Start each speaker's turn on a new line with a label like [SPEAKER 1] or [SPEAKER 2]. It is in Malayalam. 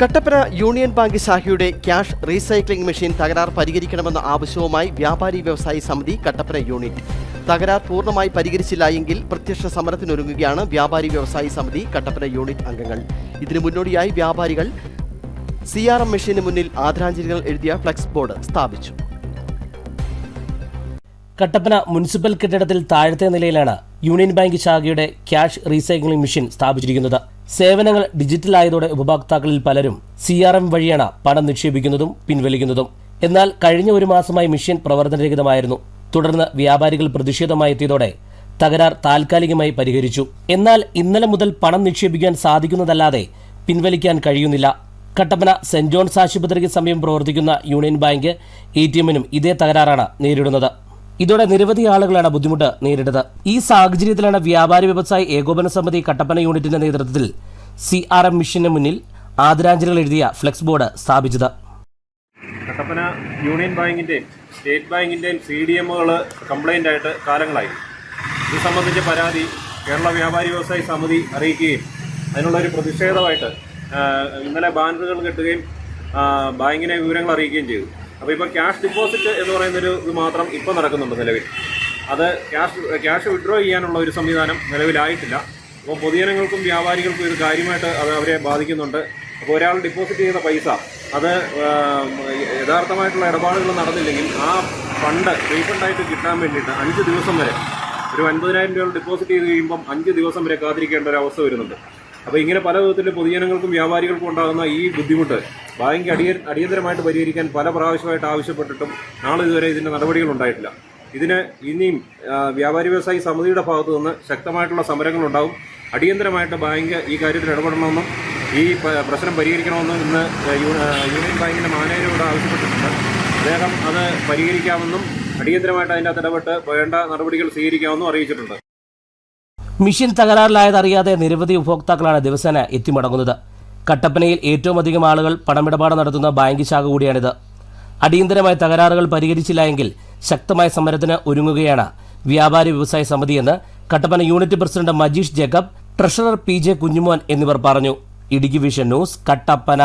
[SPEAKER 1] കട്ടപ്പന യൂണിയൻ ബാങ്ക് ശാഖയുടെ ക്യാഷ് റീസൈക്ലിംഗ് മെഷീൻ തകരാർ പരിഹരിക്കണമെന്ന ആവശ്യവുമായി വ്യാപാരി വ്യവസായി സമിതി കട്ടപ്പന യൂണിറ്റ് തകരാർ പൂർണമായി പരിഹരിച്ചില്ല എങ്കിൽ പ്രത്യക്ഷ സമരത്തിനൊരുങ്ങുകയാണ് വ്യാപാരി വ്യവസായി സമിതി കട്ടപ്പന യൂണിറ്റ് അംഗങ്ങൾ. ഇതിനു മുന്നോടിയായി വ്യാപാരികൾ സി ആർ എം മെഷീന് മുന്നിൽ ആദരാഞ്ജലികൾ എഴുതിയ ഫ്ലക്സ് ബോർഡ് സ്ഥാപിച്ചു.
[SPEAKER 2] കട്ടപ്പന മുനിസിപ്പൽ കെട്ടിടത്തിൽ താഴത്തെ നിലയിലാണ് യൂണിയൻ ബാങ്ക് ശാഖയുടെ ക്യാഷ് റീസൈക്ലിംഗ് മെഷീൻ സ്ഥാപിച്ചിരിക്കുന്നത്. സേവനങ്ങൾ ഡിജിറ്റലായതോടെ ഉപഭോക്താക്കളിൽ പലരും സി ആർ എം വഴിയാണ് പണം നിക്ഷേപിക്കുന്നതും പിൻവലിക്കുന്നതും. എന്നാൽ കഴിഞ്ഞ ഒരു മാസമായി മിഷ്യൻ പ്രവർത്തനരഹിതമായിരുന്നു. തുടർന്ന് വ്യാപാരികൾ പ്രതിഷേധമായി എത്തിയതോടെ തകരാർ താൽക്കാലികമായി പരിഹരിച്ചു. എന്നാൽ ഇന്നലെ മുതൽ പണം നിക്ഷേപിക്കാൻ സാധിക്കുന്നതല്ലാതെ പിൻവലിക്കാൻ കഴിയുന്നില്ല. കട്ടപ്പന സെന്റ് ജോൺസ് ആശുപത്രിക്ക് സമയം പ്രവർത്തിക്കുന്ന യൂണിയൻ ബാങ്ക് എ ടി എമ്മിനും ഇതേ തകരാറാണ് നേരിടുന്നത്. ഇതോടെ നിരവധി ആളുകളാണ് ബുദ്ധിമുട്ട് നേരിട്ടത്. ഈ സാഹചര്യത്തിലാണ് വ്യാപാരി വ്യവസായ ഏകോപന സമിതി കട്ടപ്പന യൂണിറ്റിന്റെ നേതൃത്വത്തിൽ സി ആർ എം മിഷന് മുന്നിൽ ആദരാഞ്ജലികൾ എഴുതിയ ഫ്ലെക്സ് ബോർഡ് സ്ഥാപിച്ചത്.
[SPEAKER 3] കട്ടപ്പന യൂണിയൻ ബാങ്കിന്റെയും സ്റ്റേറ്റ് ബാങ്കിന്റെയും സി ഡി എമ്മുകൾ കംപ്ലൈന്റ് ആയിട്ട് കാലങ്ങളായി. ഇത് സംബന്ധിച്ച പരാതി കേരള വ്യാപാരി വ്യവസായി സമിതി അറിയിക്കുകയും അതിനുള്ളൊരു പ്രതിഷേധമായിട്ട് ആ, ഇന്നലെ ബാനറുകൾ കെട്ടുകയും ബാങ്കിനെ വിവരങ്ങൾ അറിയിക്കുകയും ചെയ്തു. അപ്പോൾ ഇപ്പോൾ ക്യാഷ് ഡിപ്പോസിറ്റ് എന്ന് പറയുന്നൊരു ഇത് മാത്രം ഇപ്പോൾ നടക്കുന്നുണ്ട് നിലവിൽ. അത് ക്യാഷ് ക്യാഷ് വിഡ്രോ ചെയ്യാനുള്ള ഒരു സംവിധാനം നിലവിലായിട്ടില്ല. അപ്പോൾ പൊതുജനങ്ങൾക്കും വ്യാപാരികൾക്കും ഇത് കാര്യമായിട്ട് അത് അവരെ ബാധിക്കുന്നുണ്ട്. അപ്പോൾ ഒരാൾ ഡിപ്പോസിറ്റ് ചെയ്ത പൈസ അത് യഥാർത്ഥമായിട്ടുള്ള ഇടപാടുകൾ നടന്നില്ലെങ്കിൽ ആ ഫണ്ട് റീഫണ്ടായിട്ട് കിട്ടാൻ വേണ്ടിയിട്ട് അഞ്ച് ദിവസം വരെ ഒരു അൻപതിനായിരം രൂപ ഡിപ്പോസിറ്റ് ചെയ്ത് കഴിയുമ്പം അഞ്ച് ദിവസം വരെ കാത്തിരിക്കേണ്ട ഒരു അവസ്ഥ വരുന്നുണ്ട്. അപ്പോൾ ഇങ്ങനെ പല വിധത്തിൽ പൊതുജനങ്ങൾക്കും വ്യാപാരികൾക്കും ഉണ്ടാകുന്ന ഈ ബുദ്ധിമുട്ട് ബാങ്ക് അടിയ അടിയന്തരമായിട്ട് പരിഹരിക്കാൻ പല പ്രാവശ്യമായിട്ട് ആവശ്യപ്പെട്ടിട്ടും നാളെ ഇതുവരെ ഇതിന്റെ നടപടികൾ ഉണ്ടായിട്ടില്ല. ഇതിന് ഇനിയും വ്യാപാരി വ്യവസായി സമിതിയുടെ ഭാഗത്തു നിന്ന് ശക്തമായിട്ടുള്ള സമരങ്ങളുണ്ടാവും. അടിയന്തരമായിട്ട് ബാങ്ക് ഈ കാര്യത്തിൽ ഇടപെടണമെന്നും ഈ പ്രശ്നം പരിഹരിക്കണമെന്നും ഇന്ന് യൂണിയൻ ബാങ്കിന്റെ മാനേജരോട് ആവശ്യപ്പെട്ടിട്ടുണ്ട്. അദ്ദേഹം അത് പരിഹരിക്കാമെന്നും അടിയന്തരമായിട്ട് അതിന്റെ അകത്ത് ഇടപെട്ട് വേണ്ട നടപടികൾ സ്വീകരിക്കാമെന്നും അറിയിച്ചിട്ടുണ്ട്.
[SPEAKER 2] മിഷൻ തകരാറിലായതറിയാതെ നിരവധി ഉപഭോക്താക്കളാണ് ദിവസേന എത്തിമടങ്ങുന്നത്. കട്ടപ്പനയിൽ ഏറ്റവും അധികം ആളുകൾ പണമിടപാട് നടത്തുന്ന ബാങ്ക് ശാഖ കൂടിയാണിത്. അടിയന്തരമായ തകരാറുകൾ പരിഹരിച്ചില്ല എങ്കിൽ ശക്തമായ സമരത്തിന് ഒരുങ്ങുകയാണ് വ്യാപാരി വ്യവസായ സമിതിയെന്ന് Kattappana unit president Majeesh Jacob treasurer P J Kunjumon എന്നിവർ പറഞ്ഞു. Idukki vision news Kattappana.